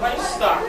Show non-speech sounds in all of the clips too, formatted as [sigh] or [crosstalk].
vai estar.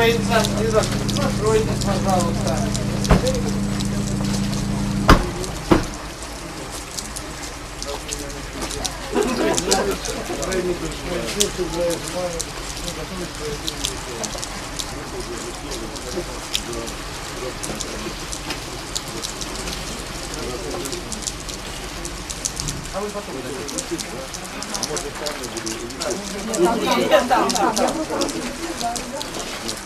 Строится. Стройтесь, пожалуйста.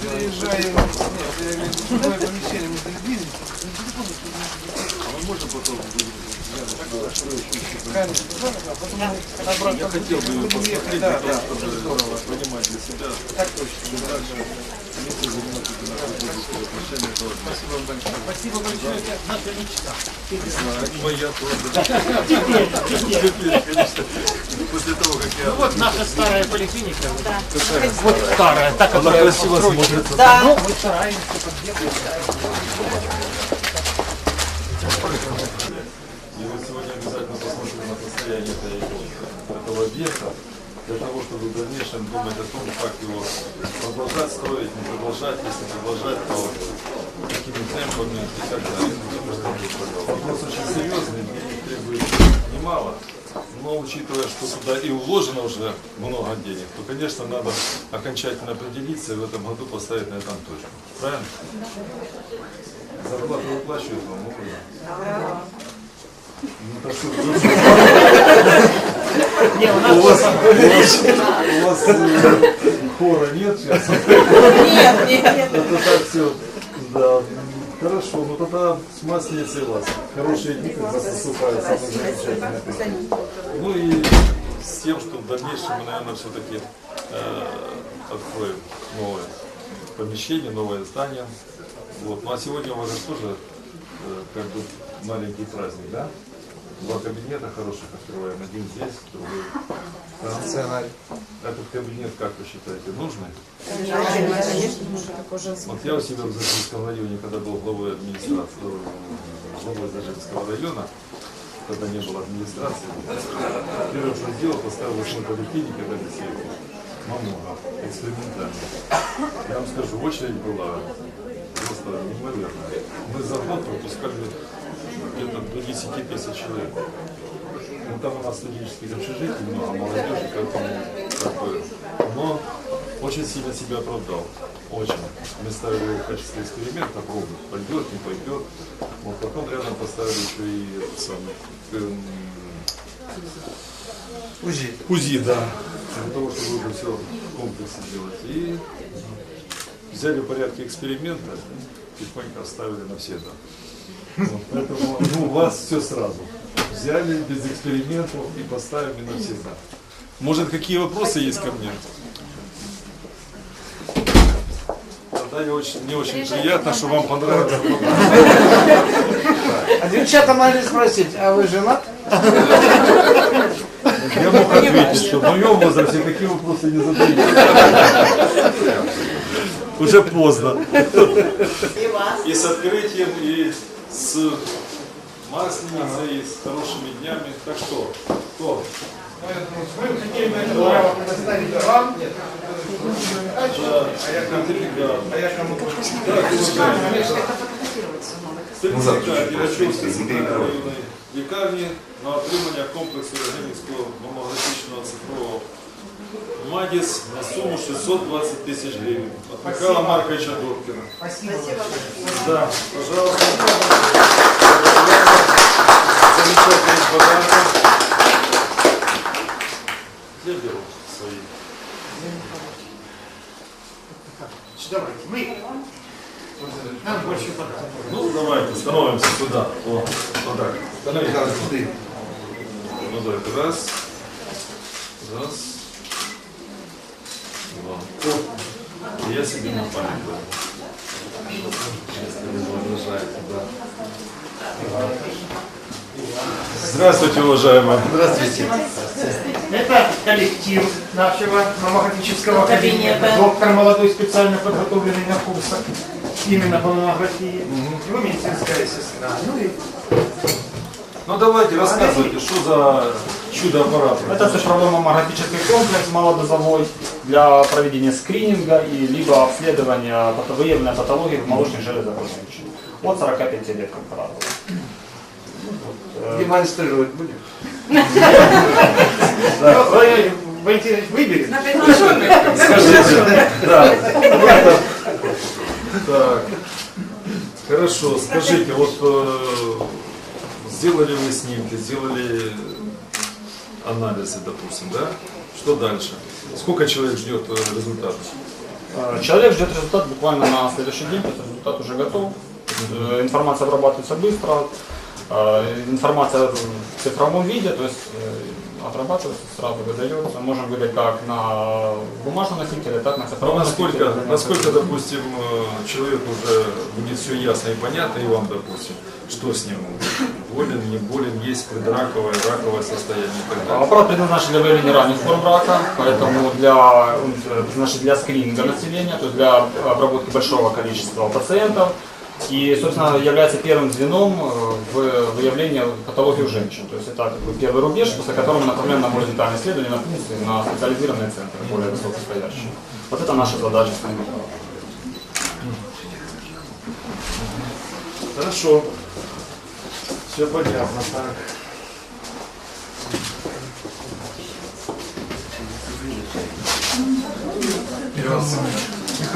Переезжаем, нет, я имею в виду, другое помещение, мы зарядили. Конечно, да, да, потом мы наоборот, Я хотел бы его посмотреть, да, да, чтобы понимать для себя, так точно. дальше, если заниматься финансовым отношением, то Спасибо вам большое. Спасибо большое, это наша мечта. знаю, моя тоже. [laughs] Теперь, конечно, после того, как я... Вот наша старая поликлиника. Вот старая, так Она красиво смотрится. Да. Ну, мы стараемся поддерживать. И вы сегодня обязательно посмотрите на состояние этой- этого объекта, для того, чтобы в дальнейшем думать о том, как его продолжать строить, не продолжать, если продолжать, то какими темпами и так далее. Вопрос очень серьезный, денег требует немало. Но учитывая, что туда и вложено уже много денег, то, конечно, надо окончательно определиться и в этом году поставить на этом точку. Правильно? Зарплату выплачивают вам, образом? Ну, так что [laughs] Не, у нас у вас, у вас э, хора нет сейчас? Нет, нет. Это так все, да. Хорошо, ну тогда с масленицей вас. Хорошие дни, когда наступают самые замечательные. Ну и с тем, что в дальнейшем мы, наверное, все-таки откроем новое помещение, новое здание. Вот. Ну а сегодня у вас же тоже э, как бы маленький праздник, да? Два кабинета хороших открываем. Один здесь, другой там. Сценарий. Этот кабинет, как вы считаете, нужный? Конечно, Вот я у себя в Зажинском районе, когда был главой администрации, э, главой Зажинского района, когда не было администрации, первое, что сделал, поставил восьмой поликлинике в Алексеевке, маммограф, экспериментальный. Я вам скажу, очередь была просто неимоверная. Мы за год пропускали где-то до 10 тысяч человек. Ну, там у нас студенческих общежитий много, молодежи, поэтому как бы, но очень сильно себя оправдал. Очень. Мы ставили его в качестве эксперимента, пробовать, пойдет, не пойдет. Вот потом рядом поставили еще и этот самый, эм, УЗИ. УЗИ, да. Для того, чтобы это все в комплексе делать. И взяли в порядке эксперимента, тихонько оставили на все это. Вот, поэтому ну, у вас все сразу. Взяли без экспериментов и поставили навсегда. Может, какие вопросы есть ко мне? Тогда я очень, мне очень приятно, что вам понравилось. А девчата могли спросить, а вы женат? Я мог ответить, что в моем возрасте такие вопросы не задают. Уже поздно. И с открытием, и с Масленицей, и с хорошими днями. Так что, кто? Мы хотели бы это право предоставить вам. А я кому? А я кому? Сертифікат Ірачовської центральної районної лікарні на отримання комплексу рентгенівського мамографічного цифрового МАДІС на суму 620 тисяч гривень. От Михайла Марковича Добкіна. Спасибо. Да, пожалуйста. Замечательный подарок. Я беру свои. Давайте, мы. Нам больше подарок. Ну, давайте, становимся сюда. О, вот так. Становимся. Ну, давай, раз. Раз. Два. И я себе на память. Здравствуйте, уважаемые. Это коллектив нашего маммографического Кабинета. Доктор молодой, специально подготовленный на курсах именно по маммографии. Его медицинская сестра. Ну и Ну давайте, рассказывайте, что за чудо-аппарат. Это цифровой маммографический комплекс малодозовой для проведения скрининга и либо обследования выявленной патологии в молочных железах у женщин. От 45 лет, как правило. демонстрировать будем. Вы вы выберете. Скажите, да. Это- Так. Хорошо, скажите, вот э, сделали вы снимки, сделали анализы, допустим, да? Что дальше? Сколько человек ждет э, результатов? Э, Человек ждет результат буквально на следующий день, то есть результат уже готов. Э, Информация обрабатывается быстро, информация в цифровом виде, то есть отрабатывается, сразу выдается. Можем выдать как на бумажном носителе, так на Ну, цифровом насколько, носителе. насколько, допустим, человеку уже будет все ясно и понятно, и вам, допустим, что с ним, болен, не болен, есть предраковое, раковое состояние. Аппарат предназначен для выявления ранних форм рака, поэтому для, э, предназначен для скрининга населения, то есть для обработки большого количества пациентов. И, собственно, является первым звеном э, в выявлении патологии у женщин. То есть это как бы первый рубеж, после которого мы направляем на более детальное исследование, на функции, на специализированные центры, более высокостоящие. Вот это наша задача с нами. Хорошо. Все понятно. Так.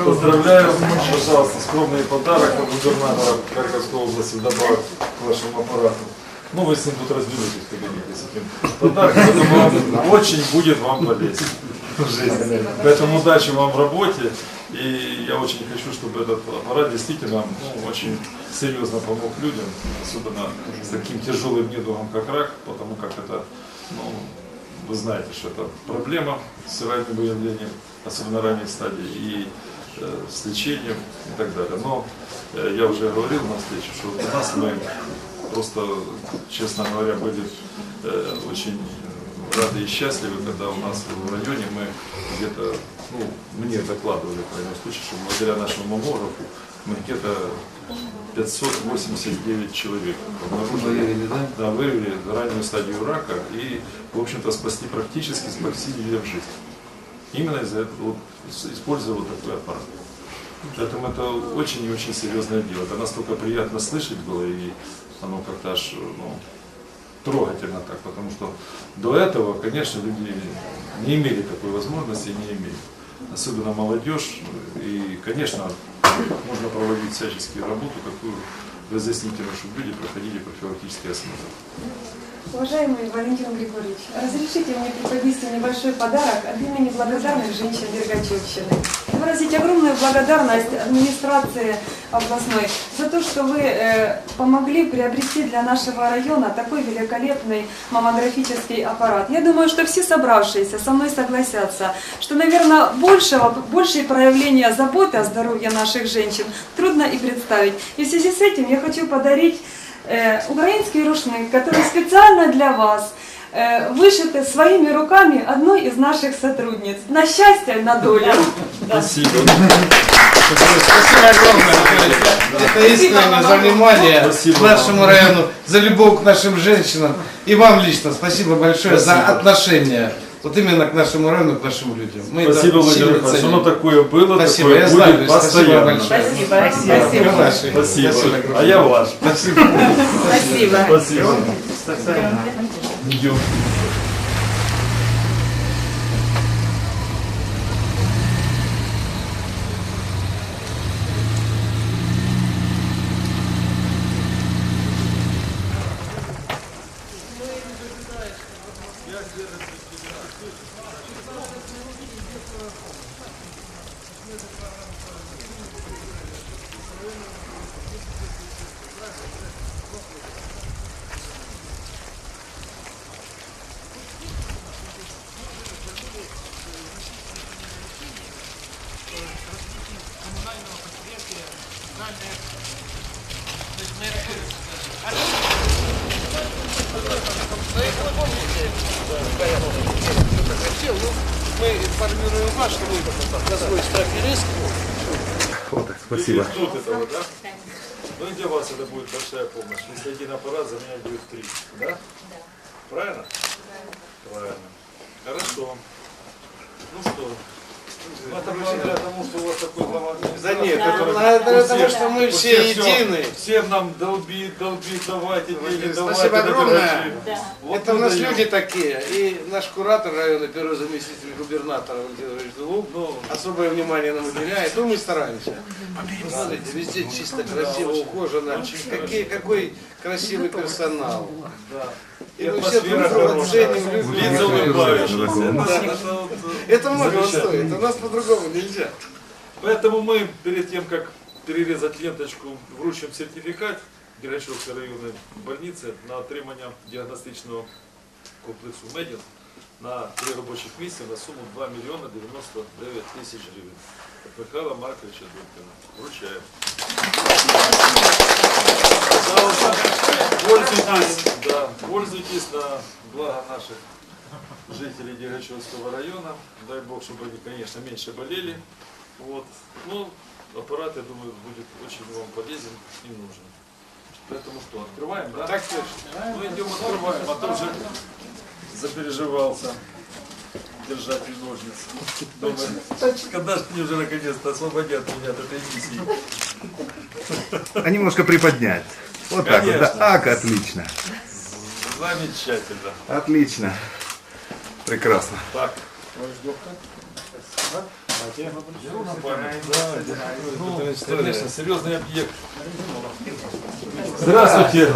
Поздравляю, пожалуйста, скромный подарок от губернатора Харьковской области вдобавок к вашему аппарату. Ну, вы с ним тут разберетесь в кабинете с этим подарком. Он очень будет вам полезен в жизни. Поэтому удачи вам в работе. И я очень хочу, чтобы этот аппарат действительно ну, очень серьезно помог людям, особенно с таким тяжелым недугом, как рак, потому как это, ну, вы знаете, что это проблема с ранним выявлением, особенно ранней стадии, и э, с лечением и так далее. Но э, я уже говорил на встрече, что у нас мы просто, честно говоря, были э, очень рады и счастливы, когда у нас в районе мы где-то, ну, мне докладывали, в крайнем случае, что благодаря нашему маммографу мы где-то 589 человек обнаружили, да? выявили раннюю стадию рака и, в общем-то, спасти практически, спасти людям жизнь. Именно из-за этого, вот, используя вот такой аппарат. Поэтому это очень и очень серьезное дело. Это настолько приятно слышать было, и оно как-то аж ну, трогательно так, потому что до этого, конечно, люди не имели такой возможности, не имели. Особенно молодежь. И, конечно, можно проводить всяческие работу, такую разъяснительную, чтобы люди проходили профилактический осмотр. Уважаемый Валентин Григорьевич, разрешите мне преподнести небольшой подарок от имени благодарных женщин Дергачевщины. Выразить огромную благодарность администрации областной за то, что вы э, помогли приобрести для нашего района такой великолепный маммографический аппарат. Я думаю, что все собравшиеся со мной согласятся, что, наверное, большего, большее проявление заботы о здоровье наших женщин трудно и представить. И в связи с этим я хочу подарить э, украинский рушник, который специально для вас вышиты своими руками одной из наших сотрудниц. На счастье, на долю. Спасибо. Спасибо огромное. Это искренне за внимание Спасибо нашему району, за любовь к нашим женщинам. И вам лично спасибо большое за Спасибо. отношение. Вот именно к нашему району, к нашим людям. Мы Спасибо, Владимир Михайлович. Оно такое было, Спасибо, такое я будет знаю, спасибо постоянно. большое. Спасибо. Вы Спасибо. наши. Спасибо. огромное. А я ваш. Спасибо. Спасибо. Спасибо. 你就。Идем. Спасибо. Тут этого, да? Ну и для вас это будет большая помощь. Если один аппарат заменять будет три, да? Правильно? Правильно. Хорошо. Ну что? Ну, это благодаря тому, что у вас такой глава Да нет, администрации, это благодаря тому, что мы все всех едины. Всем нам долбит, долбит, давайте, деньги, Спасибо давайте. огромное. давайте. Вот Это у нас даем. люди такие. И наш куратор района, первый заместитель губернатора Валентин Иванович Дулук, Ну, особое внимание нам уделяет. Ну, мы стараемся. Смотрите, везде чисто, красиво, ухожено. Какие, какой красивый персонал. да. И И мы все друг атмосфера друга хорошая. ценим, любим. Лица улыбающиеся. Да. Это- это вот, э, Это много замечательно. стоит. У нас по-другому нельзя. Поэтому мы перед тем, как перерезать ленточку, вручим сертифікат Дергачевської районної больниці на отримання діагностичного комплексу Медін на три робочих місця на суму 2 мільйони 99 тисяч гривень. От Михайла Марковича Дудкина. Вручаємо. Пользуйтесь, да, пользуйтесь на благо наших жителей Дергачевского района. Дай Бог, чтобы они, конечно, меньше болели. Вот. Ну, аппарат, я думаю, будет очень вам полезен и нужен. Поэтому что, открываем, да? Так точно. Ну, идем открываем, а то уже запереживался держатель ножниц. Думаю, когда же они уже наконец-то освободят меня от этой миссии? А немножко приподнять. Вот так вот. Да. Ак, отлично. Замечательно. Отлично. Прекрасно. Так. Конечно, серьезный объект. Здравствуйте,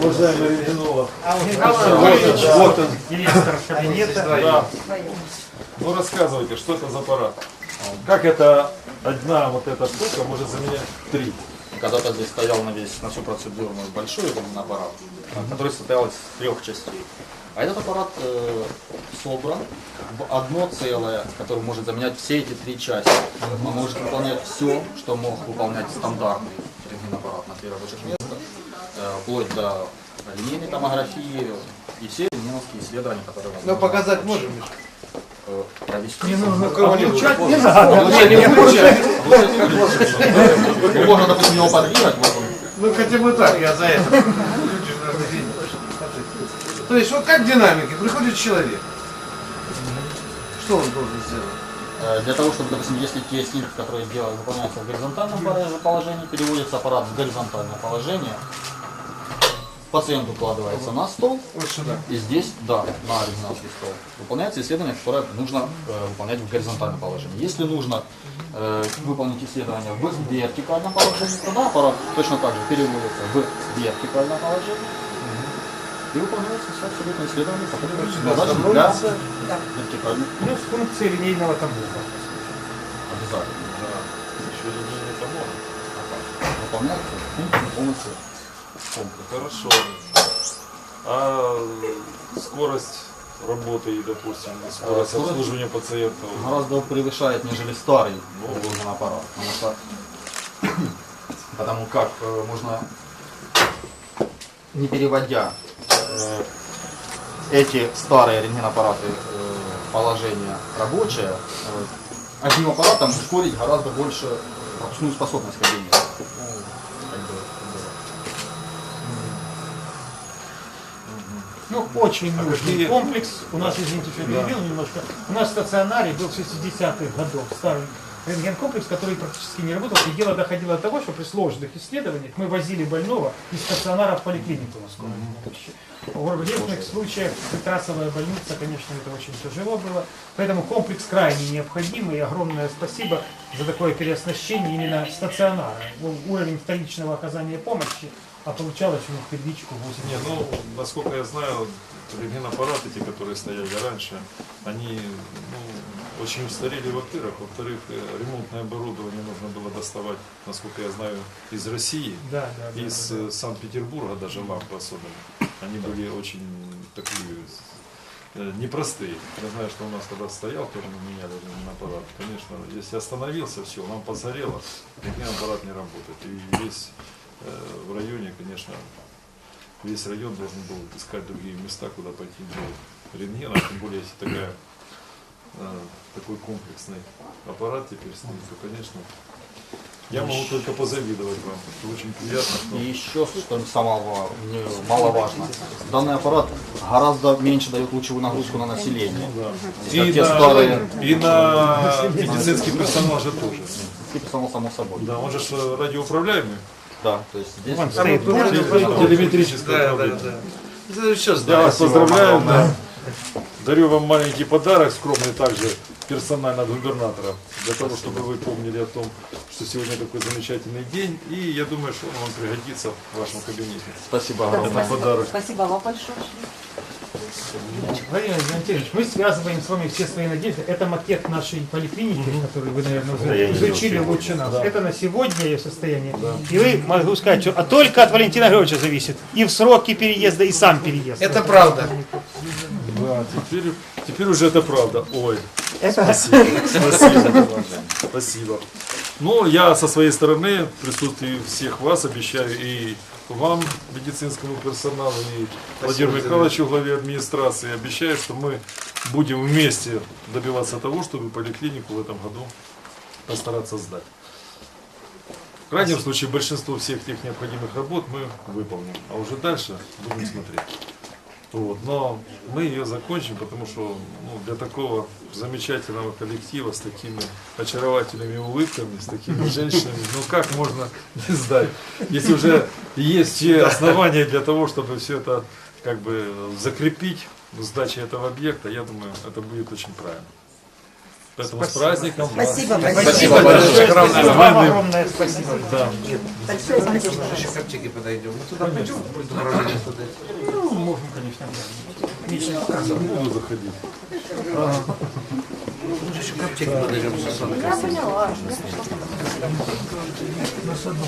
уважаемый рентгенолог. Вот он. Директор. Ну рассказывайте, что это за аппарат? Как это одна вот эта штука может заменять три? Когда-то здесь стоял на весь, на всю процедуру большой именно аппарат, который состоял из трех частей. А этот аппарат э, собран в одно целое, которое может заменять все эти три части. Он может выполнять все, что мог выполнять стандартный рентгенаппарат на три рабочих места, э, вплоть до линейной томографии и все рентгеновские исследования, которые Но возможно показать можем. Миша? э, провести. Ну, кого-нибудь. Лучше не включать. Ну, Можно, допустим, его он Ну, хотя бы так, я за это. То есть, вот как динамики, приходит человек. Что он должен сделать? Э, Для того, чтобы, допустим, если те снимки, которые делают, выполняются в горизонтальном положении, переводится аппарат в горизонтальное положение, пациент укладывается на стол, Вот сюда. и здесь, да, на оригинальный стол, выполняется исследование, которое нужно э, выполнять в горизонтальном положении. Если нужно э, выполнить исследование в вертикальном положении, тогда аппарат точно так же переводится в вертикальное положение, и выполняется все абсолютно исследование, которое назначено для вертикальных Плюс функции линейного тамбура. обязательно. Еще не томограф. выполняется функцию полностью комплекс. Хорошо. А скорость работы и, допустим, скорость скорость- обслуживания пациентов? Гораздо превышает, нежели старый вложенный аппарат. Потому, что, [clears throat] потому как э, можно не переводя э, эти старые рентгенаппараты э, положение рабочее, одним аппаратом ускорить гораздо больше пропускную способность кабинета. Как бы, Ну, очень нужный какие- комплекс. У нас, извините, что перебил немножко. У нас в стационаре был 60-х годов старый рентген-комплекс, который практически не работал. И дело доходило до того, что при сложных исследованиях мы возили больного из стационара в поликлинику на скорой помощи. В редких случаях трассовая больница, конечно, это очень тяжело было. Поэтому комплекс крайне необходимый. И огромное спасибо за такое переоснащение именно стационара. Уровень вторичного оказания помощи, а получалось у них первичку 8 Не, ну, насколько я знаю, рентгенаппараты, те, которые стояли раньше, они ну, очень устарели, во-первых. Во-вторых, э, ремонтное оборудование нужно было доставать, насколько я знаю, из России, Да, да, да, из да, да. э, Санкт-Петербурга, даже лампы особенно. Они были очень такие э, непростые. Я знаю, что у нас когда стоял, тоже мы меняли рентгенаппарат. Конечно, если остановился, все, лампа сгорела, рентгенаппарат не работает. И весь э, в районе, конечно, весь район должен был искать другие места, куда пойти делать рентген, а тем более, если такая, такой комплексный аппарат теперь стоит, то, конечно, я могу только позавидовать вам. Это очень приятно, что И еще, что самого не- маловажно, данный аппарат гораздо меньше дает лучевую нагрузку на население. И Как те на, старые, и на медицинский персонал же тоже. типа само, само собой. Да, он же э, радиоуправляемый. Да, то есть здесь Вон стоит пульт. Телеметрическое Да, да, да. Это все Я вас поздравляю. Да. Дарю вам маленький подарок, скромный также персонально от губернатора, для того, чтобы вы помнили о том, что сегодня такой замечательный день, и я думаю, что он вам пригодится в вашем кабинете. Спасибо огромное. Это подарок. Спасибо вам большое. Владимир Леонтьевич, мы связываем с вами все свои надежды. Это макет нашей поликлиники, которую вы, наверное, уже изучили лучше нас. Это на сегодня ее состояние. И вы, могу сказать, что а только от Валентина Григорьевича зависит. И в сроки переезда, и сам переезд. Это правда. Да, теперь, теперь уже это правда. Ой, Это спасибо. Спасибо. [laughs] Ну, я со своей стороны, в присутствии всех вас, обещаю и вам, медицинскому персоналу, и Владимиру Михайловичу, главе администрации, обещаю, что мы будем вместе добиваться того, чтобы поликлинику в этом году постараться сдать. В крайнем случае, большинство всех тех необходимых работ мы выполним, а уже дальше будем смотреть. Вот. Но мы ее закончим, потому что ну, для такого замечательного коллектива с такими очаровательными улыбками, с такими [laughs] женщинами, ну как можно не сдать? Если уже есть основания для того, чтобы все это как бы закрепить, сдача этого объекта, я думаю, это будет очень правильно. Поэтому с праздником. Спасибо, Спасибо большое. Огромное. вам огромное спасибо. Да. Еще к аптеке подойдем. Мы туда пойдем, предупреждение подать. Ну, можем, конечно. Буду заходить. Еще к аптеке подойдем. Я поняла. На саду.